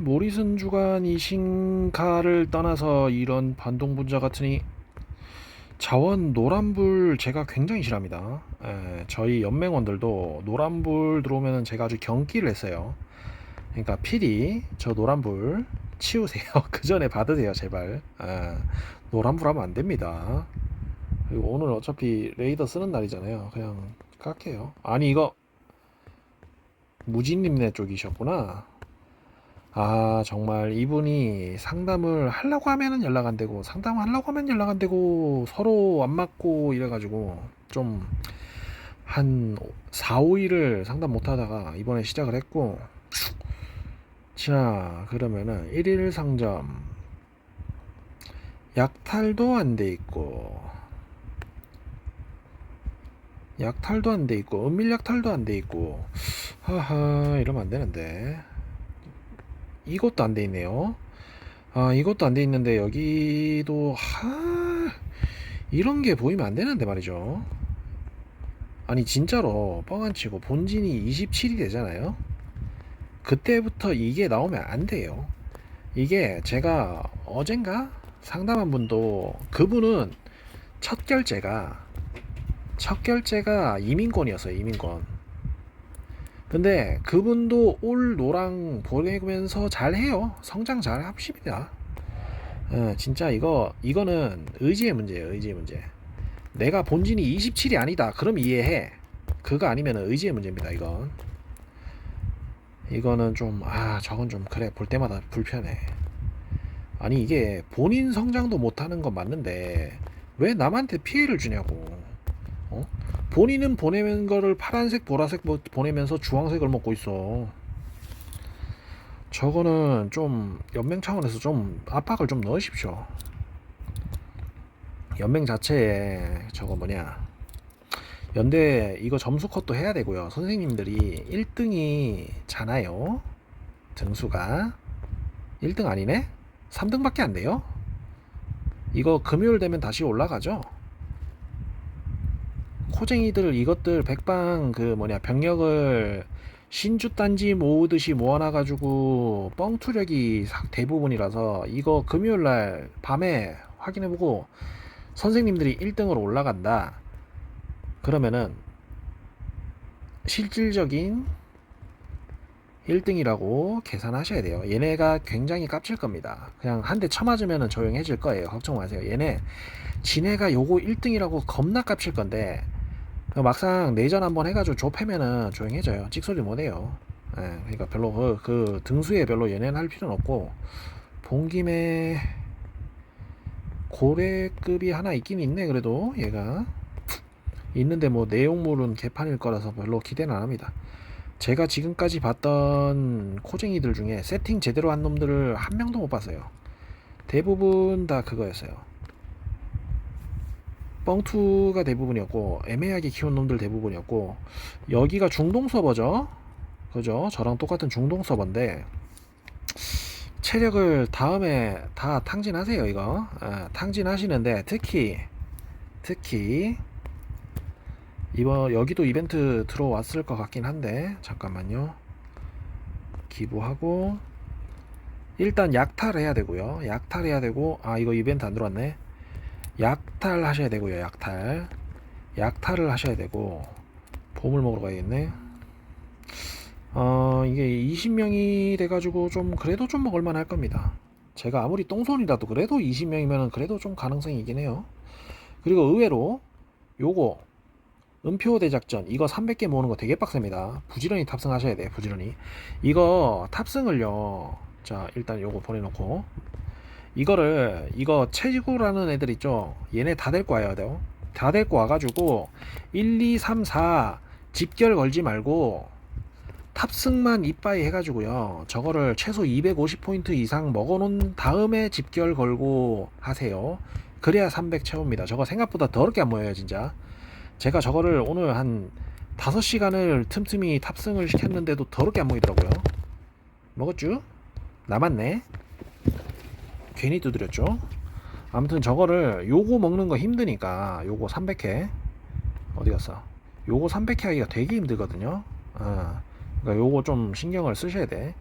모리슨 주간이 신카를 떠나서 이런 반동 분자 같으니 자원 노란불 제가 굉장히 싫어합니다. 에, 저희 연맹원들도 노란불 들어오면 제가 아주 경기를 했어요. 그러니까 필히 저 노란불 치우세요. 그 전에 받으세요, 제발. 에, 노란불 하면 안 됩니다. 그리고 오늘 어차피 레이더 쓰는 날이잖아요. 그냥 깎게요. 아니 이거 무진님네 쪽이셨구나. 아, 정말 이분이 상담을 하려고 하면은 연락 안 되고, 상담을 하려고 하면 연락 안 되고, 서로 안 맞고 이래가지고, 좀, 한 4, 5일을 상담 못 하다가 이번에 시작을 했고, 자, 그러면은 1일 상점, 약탈도 안 돼 있고, 약탈도 안 돼 있고, 은밀 약탈도 안 돼 있고, 하하, 이러면 안 되는데. 이것도 안 돼 있네요. 아, 이것도 안 돼 있는데 여기도 하 이런 게 보이면 안 되는데 말이죠. 아니 진짜로 뻥 안 치고 본진이 27이 되잖아요. 그때부터 이게 나오면 안 돼요. 이게 제가 어젠가 상담한 분도 그분은 첫 결제가 첫 결제가 이민권이었어요. 이민권. 근데 그분도 올 노랑 보내면서 잘 해요. 성장 잘 합십니다. 어, 진짜 이거 이거는 의지의 문제예요. 의지의 문제. 내가 본진이 27이 아니다. 그럼 이해해. 그거 아니면 의지의 문제입니다. 이건. 이거는 좀 아 저건 좀 그래 볼 때마다 불편해. 아니 이게 본인 성장도 못하는 건 맞는데 왜 남한테 피해를 주냐고. 어? 본인은 보내는 거를 파란색, 보라색 뭐 보내면서 주황색을 먹고 있어. 저거는 좀 연맹 차원에서 좀 압박을 좀 넣으십시오. 연맹 자체에 저거 뭐냐. 연대 이거 점수 컷도 해야 되고요. 선생님들이 1등이잖아요. 등수가 1등 아니네? 3등밖에 안 돼요? 이거 금요일 되면 다시 올라가죠? 코쟁이들 이것들 백방 그 뭐냐 병력을 신주 단지 모으듯이 모아놔가지고 뻥투력이 사- 대부분이라서 이거 금요일 날 밤에 확인해보고 선생님들이 1등으로 올라간다 그러면은 실질적인 1등이라고 계산하셔야 돼요. 얘네가 굉장히 깝칠 겁니다. 그냥 한 대 쳐맞으면 조용해질 거예요. 걱정 마세요. 얘네 지네가 요거 1등이라고 겁나 깝칠 건데 막상 내전 한번 해가지고 좁히면은 조용해져요. 찍소리 못해요. 예, 그러니까 별로 그, 그 등수에 별로 연연할 할 필요는 없고 본 김에 고래급이 하나 있긴 있네. 그래도 얘가 있는데 뭐 내용물은 개판일 거라서 별로 기대는 안 합니다. 제가 지금까지 봤던 코쟁이들 중에 세팅 제대로 한 놈들을 한 명도 못 봤어요. 대부분 다 그거였어요. 뻥투가 대부분이었고 애매하게 키운 놈들 대부분이었고 여기가 중동 서버죠? 그죠? 저랑 똑같은 중동 서버인데 체력을 다음에 다 탕진하세요 이거. 아, 탕진하시는데 특히 특히 이번 여기도 이벤트 들어왔을 것 같긴 한데 잠깐만요. 기부하고 일단 약탈해야 되고요. 약탈해야 되고 아 이거 이벤트 안 들어왔네 약탈 하셔야 되고요 약탈. 약탈을 하셔야 되고 보물 먹으러 가야겠네. 어 이게 20명이 돼가지고 좀 그래도 좀 먹을만 할 겁니다. 제가 아무리 똥손이라도 그래도 20명이면 그래도 좀 가능성이 있긴 해요. 그리고 의외로 요거 은표 대작전 이거 300개 모으는 거 되게 빡셉니다. 부지런히 탑승하셔야 돼요 부지런히. 이거 탑승을요 자 일단 요거 보내 놓고 이거를 이거 채지구라는 애들 있죠? 얘네 다 데리고 와야 돼요. 다 데리고 와가지고 1 2 3 4 집결 걸지 말고 탑승만 이빠이 해가지고요. 저거를 최소 250포인트 이상 먹어놓은 다음에 집결 걸고 하세요. 그래야 300 채웁니다. 저거 생각보다 더럽게 안 모여요 진짜. 제가 저거를 오늘 한 5시간을 틈틈이 탑승을 시켰는데도 더럽게 안 모이더라고요. 먹었쥬? 남았네 괜히 두드렸죠. 아무튼 저거를 요거 먹는 거 힘드니까 요거 300회 어디 갔어? 요거 300회 하기가 되게 힘들거든요. 아, 그러니까 요거 좀 신경을 쓰셔야 돼.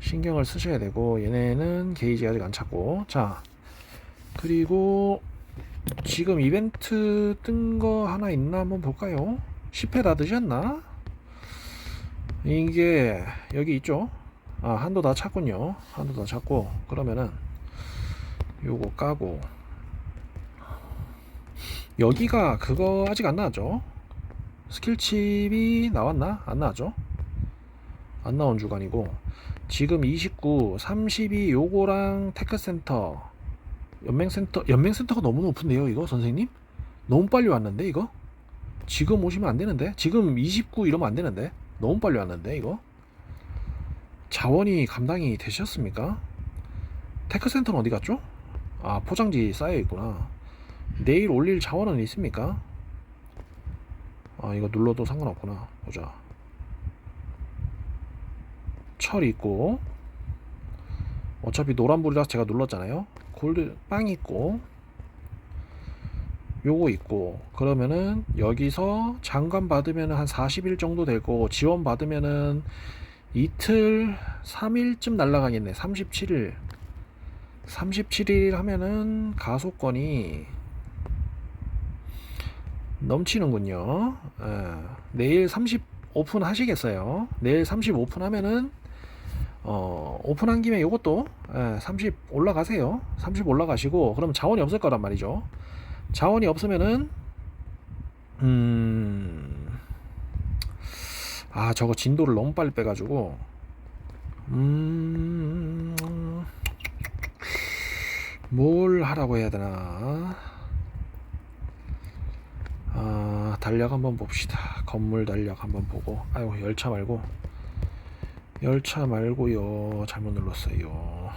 신경을 쓰셔야 되고 얘네는 게이지 아직 안 찼고 자 그리고 지금 이벤트 뜬 거 하나 있나 한번 볼까요? 10회 다 드셨나? 이게 여기 있죠? 아 한도 다 찼군요 한도 다 찼고 그러면은 요거 까고 여기가 그거 아직 안 나왔죠? 스킬칩이 나왔나? 안 나왔죠? 안 나온 주간이고 지금 29, 32 요거랑 테크센터 연맹센터 연맹센터가 너무 높은데요 이거 선생님? 너무 빨리 왔는데 이거? 지금 오시면 안 되는데 지금 29 이러면 안 되는데 너무 빨리 왔는데 이거? 자원이 감당이 되셨습니까? 테크센터는 어디 갔죠? 아 포장지 쌓여 있구나. 내일 올릴 자원은 있습니까? 아 이거 눌러도 상관없구나. 보자. 철 있고. 어차피 노란불이라서 제가 눌렀잖아요. 골드 빵 있고. 요거 있고. 그러면은 여기서 장관 받으면 한 40일 정도 될 거고 지원 받으면은 이틀 3일쯤 날라가겠네. 37일 37일 하면은 가속권이 넘치는군요 예, 내일 30 오픈 하시겠어요 내일 30 오픈 하면은 어, 오픈한 김에 요것도 예, 30 올라가세요. 30 올라가시고 그럼 자원이 없을 거란 말이죠. 자원이 없으면은 음. 아, 저거 진도를 너무 빨리 빼 가지고 음. 뭘 하라고 해야 되나? 아, 달력 한번 봅시다. 건물 달력 한번 보고. 아이고, 열차 말고 열차 말고요. 잘못 눌렀어요.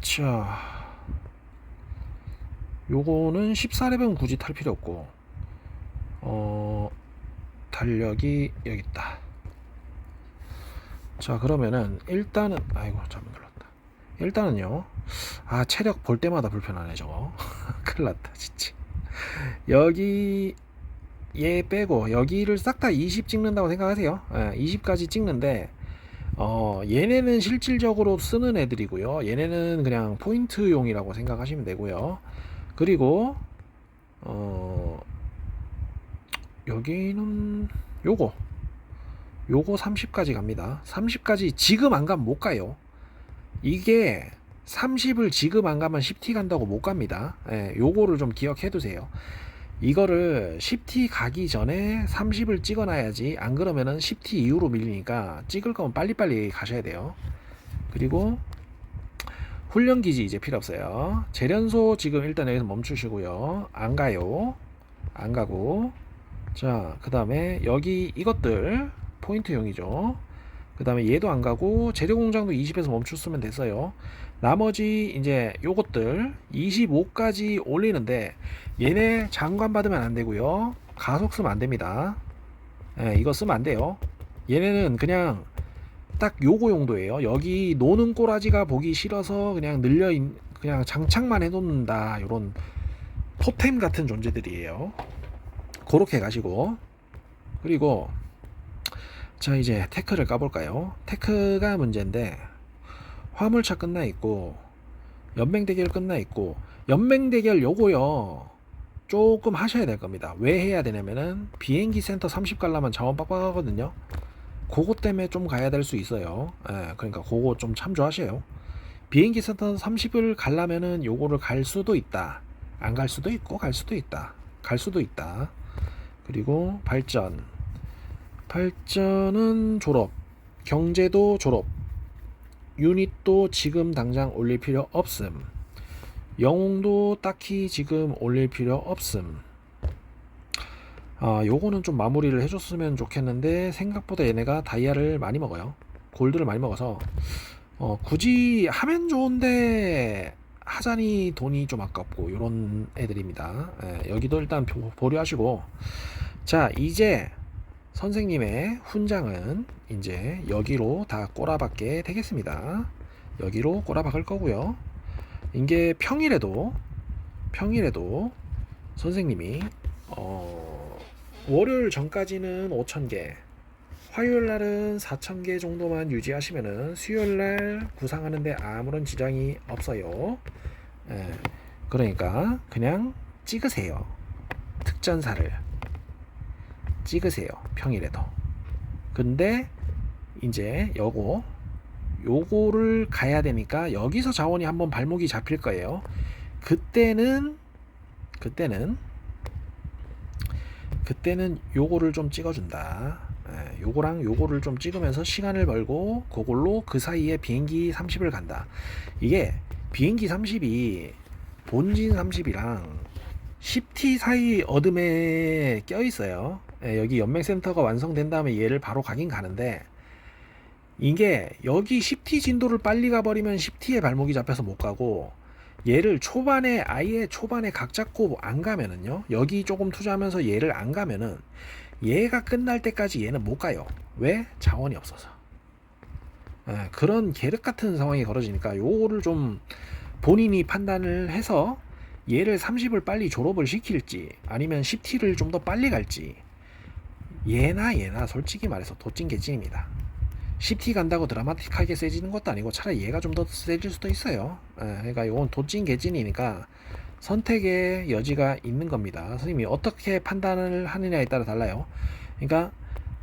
자, 요거는 14렙은 굳이 탈 필요 없고, 어, 달력이 여기 있다. 자, 그러면은 일단은 아이고 잘못 눌렀다. 일단은요. 아, 체력 볼 때마다 불편하네 저거. 큰일 났다 진짜. 여기 얘 빼고 여기를 싹 다 20 찍는다고 생각하세요. 예, 20까지 찍는데 어, 얘네는 실질적으로 쓰는 애들이고요. 얘네는 그냥 포인트용이라고 생각하시면 되고요. 그리고 어, 여기는 요거 요거 30까지 갑니다. 30까지 지금 안 가면 못 가요. 이게 30을 지금 안 가면 10T 간다고 못 갑니다. 예, 요거를 좀 기억해 두세요. 이거를 10T 가기 전에 30을 찍어놔야지 안 그러면은 10T 이후로 밀리니까 찍을 거면 빨리빨리 가셔야 돼요. 그리고 훈련기지 이제 필요 없어요. 재련소 지금 일단 여기서 멈추시고요. 안 가요. 안 가고. 자 그 다음에 여기 이것들 포인트용이죠 그 다음에 얘도 안 가고 재료공장도 20에서 멈췄으면 됐어요. 나머지 이제 요것들 25까지 올리는데 얘네 장관 받으면 안 되고요. 가속 쓰면 안 됩니다. 예, 이거 쓰면 안 돼요. 얘네는 그냥 딱 요거 용도예요. 여기 노는 꼬라지가 보기 싫어서 그냥 늘려 있, 그냥 장착만 해놓는다. 요런 토템 같은 존재들이에요. 그렇게 가시고. 그리고 자 이제 테크를 까볼까요? 테크가 문제인데 화물차 끝나 있고 연맹 대결 끝나 있고 연맹 대결 요거요. 조금 하셔야 될 겁니다. 왜 해야 되냐면은 비행기 센터 30 갈라면 자원 빡빡하거든요. 그거 때문에 좀 가야 될 수 있어요. 예, 그러니까 그거 좀 참조하세요. 비행기 센터 30을 갈라면은 요거를 갈 수도 있다. 안 갈 수도 있고 갈 수도 있다. 갈 수도 있다. 그리고 발전 발전은 졸업 경제도 졸업 유닛도 지금 당장 올릴 필요 없음. 영웅도 딱히 지금 올릴 필요 없음. 아, 요거는 좀 마무리를 해줬으면 좋겠는데 생각보다 얘네가 다이아를 많이 먹어요. 골드를 많이 먹어서 어, 굳이 하면 좋은데 하자니 돈이 좀 아깝고 요런 애들입니다. 예, 여기도 일단 보- 보류하시고 자 이제 선생님의 훈장은 이제 여기로 다 꼬라박게 되겠습니다. 여기로 꼬라박을 거고요. 이게 평일에도 평일에도 선생님이 어, 월요일 전까지는 5,000개, 화요일 날은 4,000개 정도만 유지하시면은 수요일 날 구상하는데 아무런 지장이 없어요. 예, 그러니까 그냥 찍으세요. 특전사를 찍으세요. 평일에도. 근데 이제 요거 요거를 가야 되니까 여기서 자원이 한번 발목이 잡힐 거예요. 그때는 그때는 그때는 요거를 좀 찍어준다. 예, 요거랑 요거를 좀 찍으면서 시간을 벌고 그걸로 그 사이에 비행기 30을 간다. 이게 비행기 30이 본진 30이랑 10T 사이 어둠에 껴 있어요. 예, 여기 연맹센터가 완성된 다음에 얘를 바로 가긴 가는데 이게 여기 10T 진도를 빨리 가버리면 10T의 발목이 잡혀서 못 가고 얘를 초반에 아예 초반에 각 잡고 안 가면은요 여기 조금 투자하면서 얘를 안 가면은 얘가 끝날 때까지 얘는 못 가요. 왜? 자원이 없어서. 예, 그런 계륵 같은 상황이 벌어지니까 요거를 좀 본인이 판단을 해서 얘를 30을 빨리 졸업을 시킬지 아니면 10T를 좀 더 빨리 갈지 얘나 얘나 솔직히 말해서 도찐 개찐입니다 10T 간다고 드라마틱하게 세지는 것도 아니고 차라리 얘가 좀 더 세질 수도 있어요. 예, 그러니까 이건 도찐 개찐이니까 선택의 여지가 있는 겁니다. 선생님이 어떻게 판단을 하느냐에 따라 달라요. 그러니까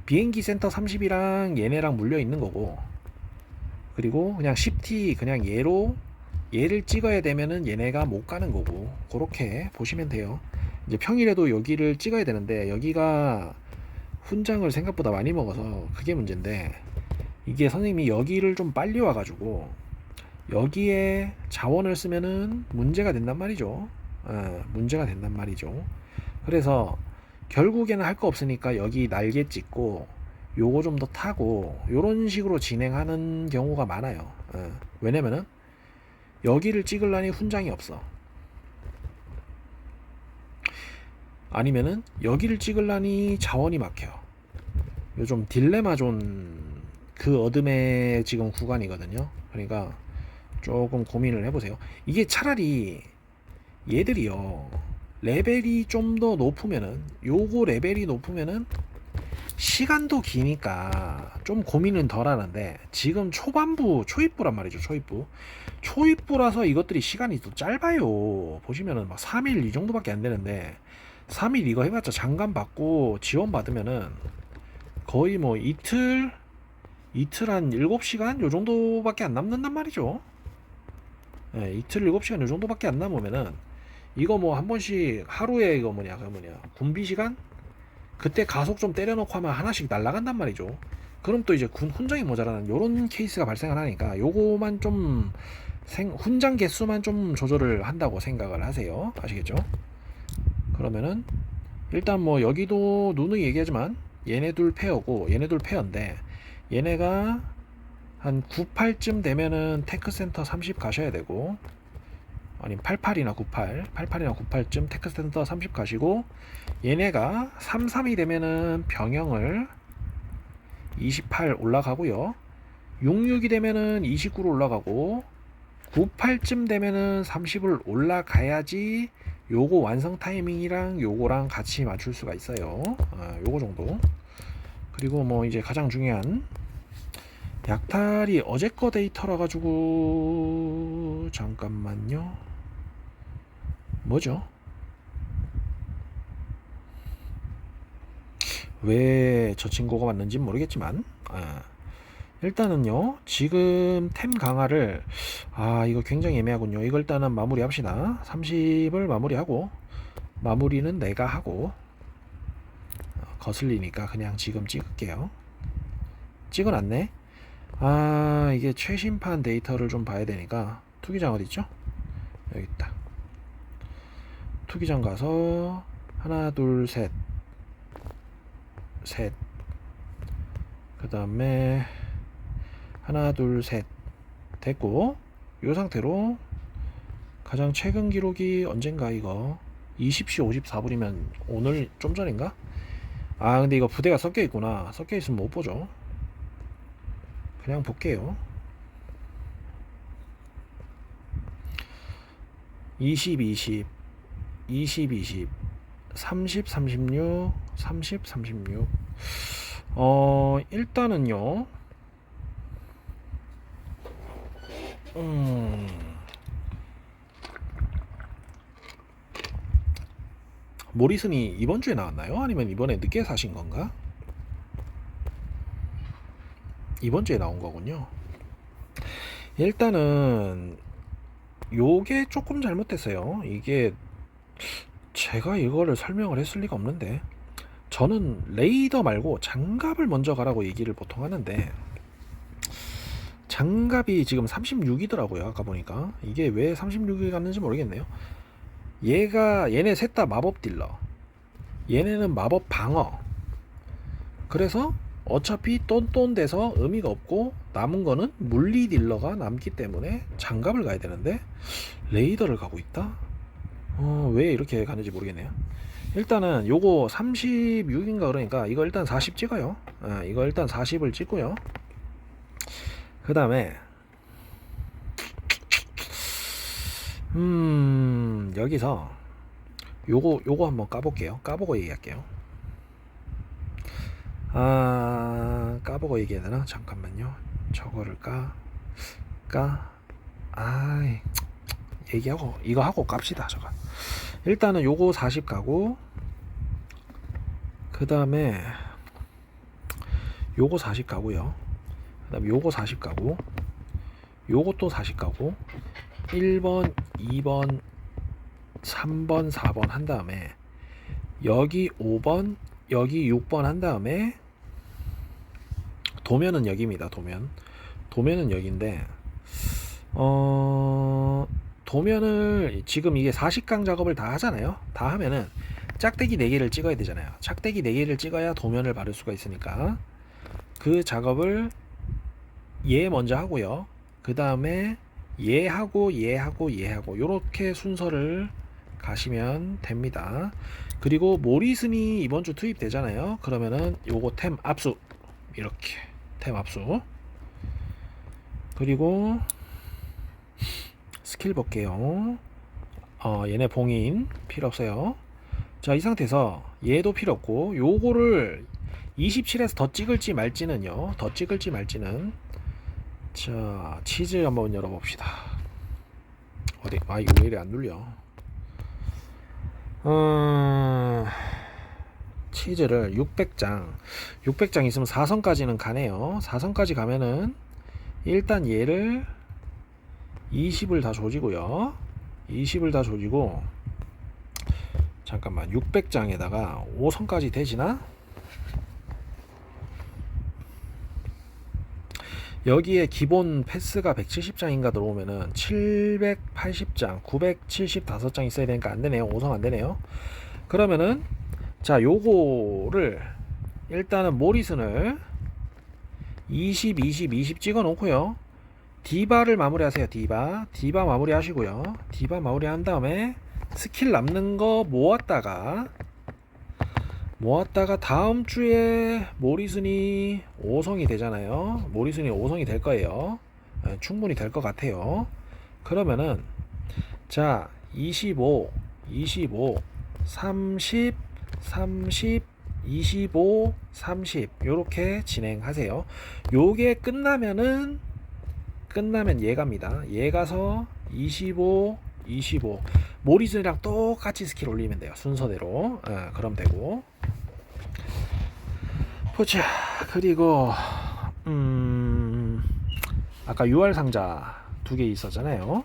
비행기 센터 30이랑 얘네랑 물려 있는 거고 그리고 그냥 10T 그냥 얘로 얘를 찍어야 되면은 얘네가 못 가는 거고 그렇게 보시면 돼요. 이제 평일에도 여기를 찍어야 되는데 여기가 훈장을 생각보다 많이 먹어서 그게 문제인데 이게 선생님이 여기를 좀 빨리 와가지고 여기에 자원을 쓰면은 문제가 된단 말이죠. 어, 문제가 된단 말이죠. 그래서 결국에는 할 거 없으니까 여기 날개 찍고 요거 좀 더 타고 요런 식으로 진행하는 경우가 많아요. 어, 왜냐면은 여기를 찍으려니 훈장이 없어. 아니면은 여기를 찍으려니 자원이 막혀. 요좀 딜레마 존 그 어둠의 지금 구간이거든요. 그러니까 조금 고민을 해보세요. 이게 차라리 얘들이요. 레벨이 좀 더 높으면은 요거 레벨이 높으면은 시간도 기니까 좀 고민은 덜 하는데 지금 초반부 초입부란 말이죠 초입부. 초입부라서 이것들이 시간이 또 짧아요. 보시면은 막 3일 이 정도밖에 안 되는데 3일 이거 해봤자 장관 받고 지원 받으면은 거의 뭐 이틀 이틀 한 7시간 요 정도밖에 안 남는단 말이죠. 예, 이틀 7시간 요 정도밖에 안 남으면은 이거 뭐 한 번씩 하루에 이거 뭐냐 그 뭐냐 군비 시간 그때 가속 좀 때려놓고 하면 하나씩 날라간단 말이죠. 그럼 또 이제 군 훈장이 모자라는 요런 케이스가 발생을 하니까 요거만 좀 생, 훈장 개수만 좀 조절을 한다고 생각을 하세요. 아시겠죠? 그러면은 일단 뭐 여기도 누누이 얘기하지만 얘네 둘 페어고 얘네 둘 페어인데 얘네가 한 98쯤 되면은 테크센터 30 가셔야 되고 아니면 88이나 98 88이나 98쯤 테크센터 30 가시고 얘네가 33이 되면은 병영을 28 올라가고요. 66이 되면은 29로 올라가고 98쯤 되면은 30을 올라가야지 요거 완성 타이밍이랑 요거랑 같이 맞출 수가 있어요. 아, 요거 정도. 그리고 뭐 이제 가장 중요한 약탈이 어제 거 데이터라 가지고 잠깐만요. 뭐죠? 왜 저 친구가 왔는지 모르겠지만 아, 일단은요 지금 템 강화를 아 이거 굉장히 애매하군요. 이걸 일단은 마무리 합시다. 30을 마무리하고 마무리는 내가 하고 어, 거슬리니까 그냥 지금 찍을게요. 찍어놨네. 아 이게 최신판 데이터를 좀 봐야 되니까 투기장 어딨죠? 여기 있다 투기장 가서 하나 둘 셋. 셋. 그 다음에 하나 둘 셋. 됐고 이 상태로 가장 최근 기록이 언젠가 이거 20시 54분이면 오늘 좀 전인가? 아 근데 이거 부대가 섞여 있구나. 섞여 있으면 못 보죠. 그냥 볼게요. 20 20 20 20 30 36 30 36 어, 일단은요. 음. 모리슨이 이번 주에 나왔나요? 아니면 이번에 늦게 사신 건가? 이번 주에 나온 거군요. 일단은 요게 조금 잘못됐어요. 이게 제가 이거를 설명을 했을 리가 없는데 저는 레이더 말고 장갑을 먼저 가라고 얘기를 보통 하는데 장갑이 지금 36이더라고요. 아까 보니까 이게 왜 36이 갔는지 모르겠네요. 얘가 얘네 셋 다 마법 딜러. 얘네는 마법 방어. 그래서 어차피 똔똔 돼서 의미가 없고 남은 거는 물리 딜러가 남기 때문에 장갑을 가야 되는데 레이더를 가고 있다. 어, 왜 이렇게 가는지 모르겠네요. 일단은 요거 36인가 그러니까 이거 일단 40 찍어요. 아, 이거 일단 40을 찍고요. 그 다음에 음 여기서 요거 요거 한번 까볼게요. 까보고 얘기할게요. 아 까보고 얘기해야 되나? 잠깐만요. 저거를 까, 까, 아이 얘기하고 이거 하고 깝시다. 저거. 일단은 요거 40 가고 그 다음에 요거 40 가고요. 그 다음에 요거 40 가고 요것도 40 가고 1번, 2번, 3번, 4번 한 다음에 여기 5번, 여기 6번 한 다음에 도면은 여기입니다. 도면. 도면은 여기인데 어 도면을 지금 이게 40강 작업을 다 하잖아요. 다 하면은 짝대기 4개를 찍어야 되잖아요. 짝대기 4개를 찍어야 도면을 바를 수가 있으니까 그 작업을 얘 먼저 하고요. 그 다음에 얘하고 얘하고 얘하고 요렇게 순서를 가시면 됩니다. 그리고 모리슨이 이번 주 투입되잖아요. 그러면은 요거 템 압수 이렇게 템 압수 그리고 스킬 볼게요. 어, 얘네 봉인 필요 없어요. 자, 이 상태에서 얘도 필요 없고 요거를 27에서 더 찍을지 말지는요. 더 찍을지 말지는 자, 치즈 한번 열어 봅시다. 어디? 아, 이거 왜 이래 안 눌려? 어, 치즈를 600장. 600장 있으면 4선까지는 가네요. 4선까지 가면은 일단 얘를 20을 다 조지고요. 20을 다 조지고 잠깐만 600장에다가 5선까지 되지나? 여기에 기본 패스가 170장인가 들어오면은 780장, 975장 있어야 되니까 안 되네요. 5성 안 되네요. 그러면은 자, 요거를 일단은 모리슨을 20, 20, 20 찍어 놓고요. 디바를 마무리하세요. 디바. 디바 마무리 하시고요. 디바 마무리 한 다음에 스킬 남는 거 모았다가 모았다가 다음 주에 모리슨이 5성이 되잖아요. 모리슨이 5성이 될 거예요. 예, 충분히 될 것 같아요. 그러면은 자, 25, 25, 30, 30, 25, 30 요렇게 진행하세요. 요게 끝나면은 끝나면 얘 갑니다. 얘 가서 25, 25 모리슨이랑 똑같이 스킬 올리면 돼요. 순서대로. 예, 그럼 되고. 보자. 그리고 음 아까 UR 상자 두 개 있었잖아요.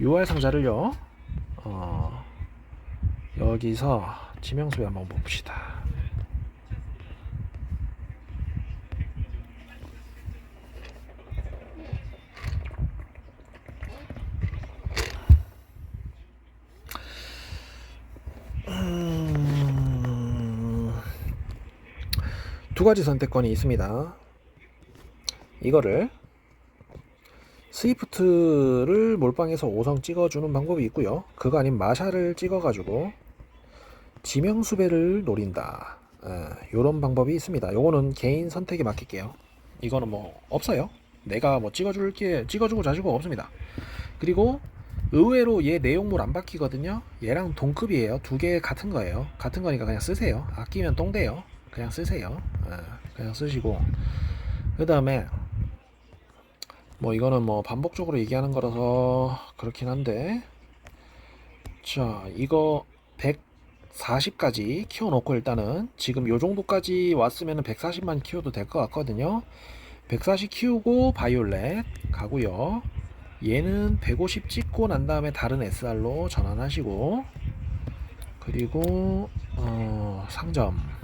UR 상자를요. 어 여기서 지명수배 한번 봅시다. 두 가지 선택권이 있습니다. 이거를 스위프트를 몰빵해서 5성 찍어주는 방법이 있고요. 그거 아닌 마샤를 찍어가지고 지명수배를 노린다. 이런 방법이 있습니다. 요거는 개인 선택에 맡길게요. 이거는 뭐 없어요. 내가 뭐 찍어줄 게 찍어주고 자주고 없습니다. 그리고 의외로 얘 내용물 안 바뀌거든요. 얘랑 동급이에요. 두 개 같은 거예요. 같은 거니까 그냥 쓰세요. 아끼면 똥돼요. 그냥 쓰세요. 예, 그냥 쓰시고. 그 다음에 뭐 이거는 뭐 반복적으로 얘기하는 거라서 그렇긴 한데. 자 이거 140까지 키워놓고 일단은 지금 요 정도까지 왔으면 140만 키워도 될 것 같거든요. 140 키우고 바이올렛 가고요. 얘는 150 찍고 난 다음에 다른 SR로 전환하시고. 그리고 어, 상점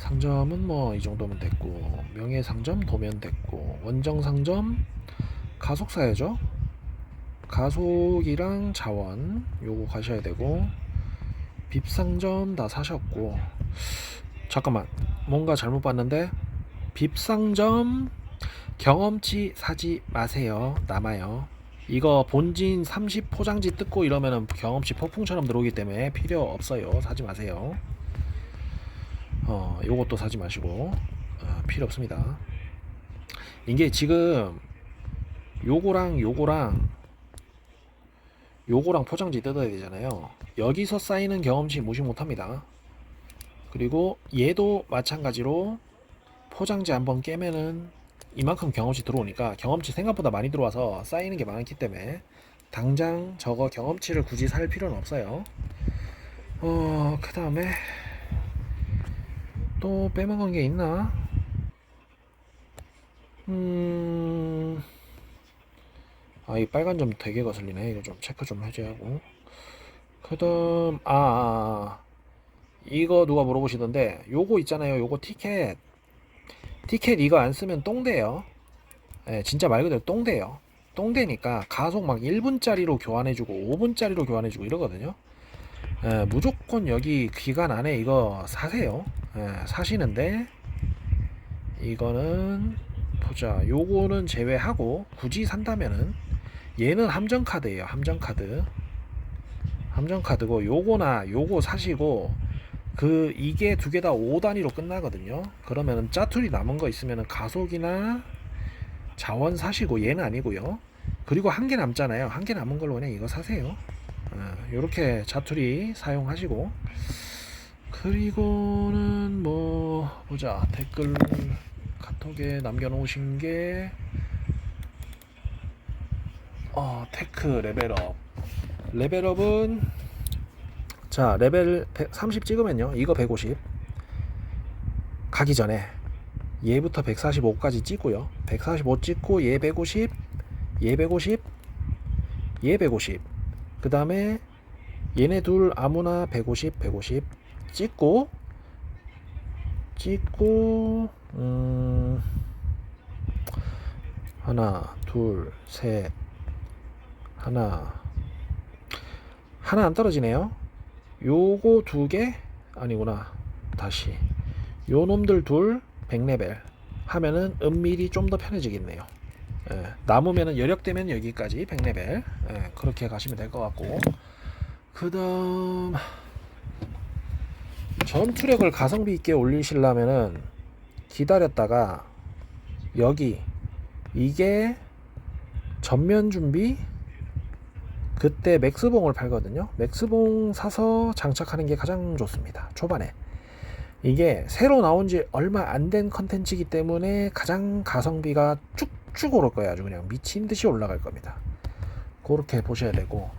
상점은 뭐 이 정도면 됐고 명예 상점 도면 됐고 원정 상점 가속 사야죠. 가속이랑 자원 요거 가셔야 되고 빕 상점 다 사셨고 잠깐만 뭔가 잘못 봤는데 빕 상점 경험치 사지 마세요. 남아요. 이거 본진 30 포장지 뜯고 이러면은 경험치 폭풍처럼 들어오기 때문에 필요 없어요. 사지 마세요 어 요것도 사지 마시고 어, 필요 없습니다. 이게 지금 요거랑 요거랑 요거랑 포장지 뜯어야 되잖아요. 여기서 쌓이는 경험치 무시 못합니다. 그리고 얘도 마찬가지로 포장지 한번 깨면은 이만큼 경험치 들어오니까 경험치 생각보다 많이 들어와서 쌓이는 게 많기 때문에 당장 저거 경험치를 굳이 살 필요는 없어요. 어 그 다음에 또 빼먹은 게 있나 음 아, 이 빨간 점 되게 거슬리네. 이거 좀 체크 좀 해줘야 하고. 그 다음, 아, 아, 아. 이거 누가 물어보시던데, 요거 있잖아요. 요거 티켓. 티켓 이거 안 쓰면 똥돼요. 예, 진짜 말 그대로 똥돼요. 똥되니까 가속 막 1분짜리로 교환해주고 5분짜리로 교환해주고 이러거든요. 예, 무조건 여기 기간 안에 이거 사세요. 예, 사시는데, 이거는, 보자. 요거는 제외하고, 굳이 산다면은, 얘는 함정 카드예요. 함정 카드. 함정 카드고 요거나 요거 사시고 그 이게 두 개 다 5단위로 끝나거든요. 그러면은 짜투리 남은 거 있으면은 가속이나 자원 사시고 얘는 아니고요. 그리고 한 개 남잖아요. 한 개 남은 걸로 그냥 이거 사세요. 어, 요렇게 자투리 사용하시고 그리고는 뭐 보자 댓글 카톡에 남겨놓으신 게 어, 테크 레벨업. 레벨업은 자, 레벨 30 찍으면요. 이거 150. 가기 전에 얘부터 145까지 찍고요. 145 찍고 얘 150, 얘 150, 얘 150. 그 다음에 얘네 둘 아무나 150, 150 찍고 찍고 음 하나, 둘, 셋, 하나. 하나 안 떨어지네요. 요거 두 개? 아니구나. 다시. 요 놈들 둘 100레벨. 하면은 은밀히 좀 더 편해지겠네요. 예, 남으면은 여력되면 여기까지 100레벨. 예, 그렇게 가시면 될 것 같고. 그 다음 전투력을 가성비 있게 올리시려면은 기다렸다가 여기 이게 전면 준비 그때 맥스봉을 팔거든요. 맥스봉 사서 장착하는 게 가장 좋습니다. 초반에. 이게 새로 나온 지 얼마 안 된 컨텐츠이기 때문에 가장 가성비가 쭉쭉 오를 거예요. 아주 그냥 미친 듯이 올라갈 겁니다. 그렇게 보셔야 되고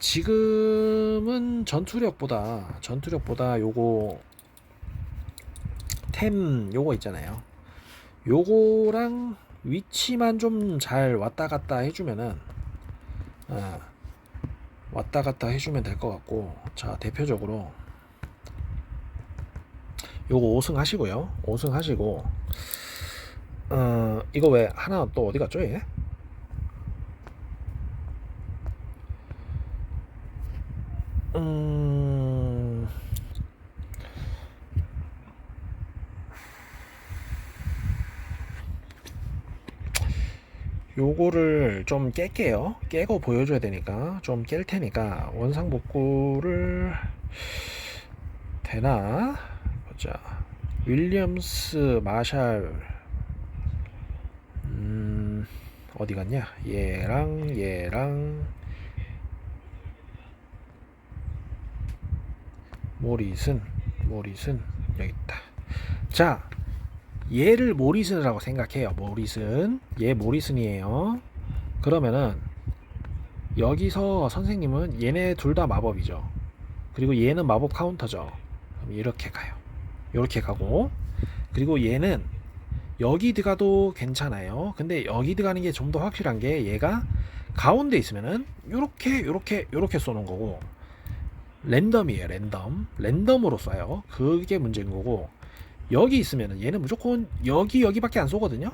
지금은 전투력보다 전투력보다 요거 템 요거 있잖아요. 요거랑 위치만 좀 잘 왔다 갔다 해주면은 어, 왔다 갔다 해주면 될 것 같고 자 대표적으로 요거 5승 하시고요 5승 하시고 어 이거 왜 하나 또 어디 갔죠 얘? 음 요거를 좀 깰게요. 깨고 보여줘야 되니까 좀 깰 테니까 원상 복구를 되나 보자. 윌리엄스 마샬 음 어디 갔냐? 얘랑 얘랑 모리슨 모릿은 여기 있다. 자, 얘를 모리슨이라고 생각해요. 모리슨. 얘 모리슨이에요. 그러면은 여기서 선생님은 얘네 둘 다 마법이죠. 그리고 얘는 마법 카운터죠. 이렇게 가요. 이렇게 가고 그리고 얘는 여기 들어가도 괜찮아요. 근데 여기 들어가는 게 좀 더 확실한 게 얘가 가운데 있으면은 요렇게 요렇게 요렇게 쏘는 거고 랜덤이에요. 랜덤. 랜덤으로 쏴요. 그게 문제인 거고 여기 있으면은 얘는 무조건 여기 여기밖에 안 쏘거든요.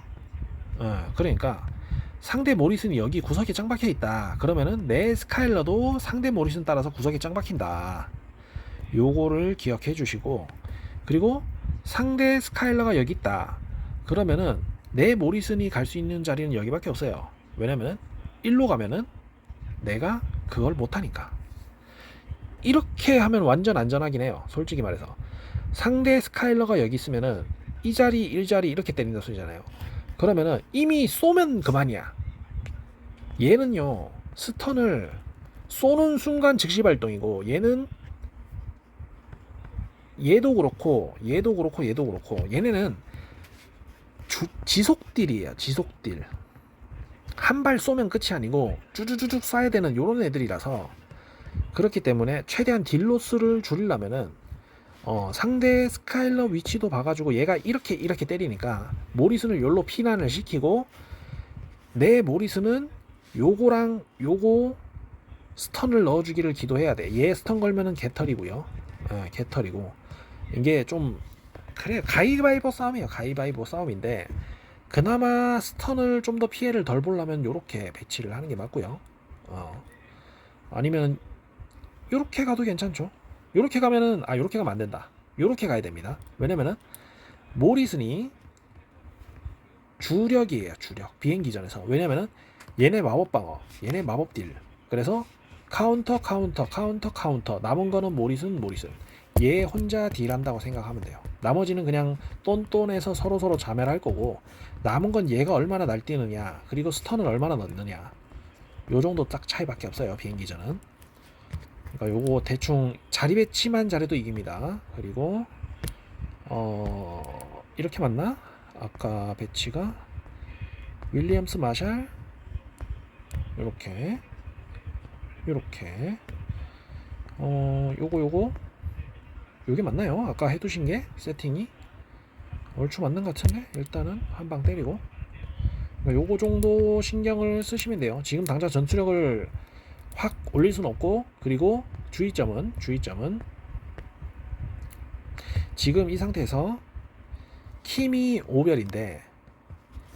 어, 그러니까 상대 모리슨이 여기 구석에 짱 박혀 있다. 그러면은 내 스카일러도 상대 모리슨 따라서 구석에 짱 박힌다. 요거를 기억해 주시고 그리고 상대 스카일러가 여기 있다. 그러면은 내 모리슨이 갈 수 있는 자리는 여기밖에 없어요. 왜냐면은 일로 가면은 내가 그걸 못 하니까. 이렇게 하면 완전 안전하긴 해요. 솔직히 말해서. 상대 스카일러가 여기 있으면은 이 자리, 이 자리 이렇게 때린다 소리잖아요. 그러면은 이미 쏘면 그만이야. 얘는요, 스턴을 쏘는 순간 즉시 발동이고, 얘는 얘도 그렇고, 얘도 그렇고, 얘도 그렇고, 얘네는 주- 지속딜이에요, 지속딜. 한 발 쏘면 끝이 아니고, 쭈쭈쭈쭉 쏴야 되는 요런 애들이라서, 그렇기 때문에 최대한 딜로스를 줄이려면은, 어, 상대 스카일러 위치도 봐가지고 얘가 이렇게 이렇게 때리니까 모리슨을 열로 피난을 시키고 내 모리슨은 요거랑 요거 스턴을 넣어주기를 기도해야 돼. 얘 스턴 걸면은 개털이고요. 예, 개털이고 이게 좀 그래 가위바위보 싸움이에요. 가위바위보 싸움인데 그나마 스턴을 좀 더 피해를 덜 보려면 요렇게 배치를 하는 게 맞고요. 어. 아니면 요렇게 가도 괜찮죠. 요렇게 가면은 아 요렇게 가면 안 된다. 요렇게 가야 됩니다. 왜냐면은 모리슨이 주력이에요. 주력 비행기 전에서 왜냐면은 얘네 마법 방어, 얘네 마법 딜. 그래서 카운터 카운터 카운터 카운터 남은 거는 모리슨 모리슨. 얘 혼자 딜한다고 생각하면 돼요. 나머지는 그냥 똔똔해서 서로 서로 자멸할 거고 남은 건 얘가 얼마나 날뛰느냐 그리고 스턴을 얼마나 넣느냐 요 정도 딱 차이밖에 없어요 비행기전은. 그러니까 요거 대충 자리 배치만 잘해도 이깁니다. 그리고 어 이렇게 맞나? 아까 배치가 윌리엄스 마샬 요렇게 요렇게 어 요거 요거 요게 맞나요? 아까 해두신 게 세팅이 얼추 맞는 것 같은데 일단은 한 방 때리고 그러니까 요거 정도 신경을 쓰시면 돼요. 지금 당장 전투력을 확 올릴 수는 없고 그리고 주의점은 주의점은 지금 이 상태에서 킴이 5별인데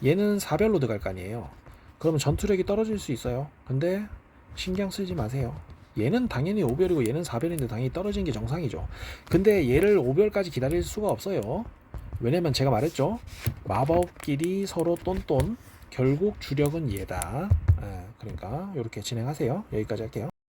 얘는 4별로 들어갈 거 아니에요. 그러면 전투력이 떨어질 수 있어요. 근데 신경 쓰지 마세요. 얘는 당연히 5별이고 얘는 4별인데 당연히 떨어지는 게 정상이죠. 근데 얘를 5별까지 기다릴 수가 없어요. 왜냐면 제가 말했죠. 마법끼리 서로 똔똔 결국 주력은 얘다. 예, 그러니까 이렇게 진행하세요. 여기까지 할게요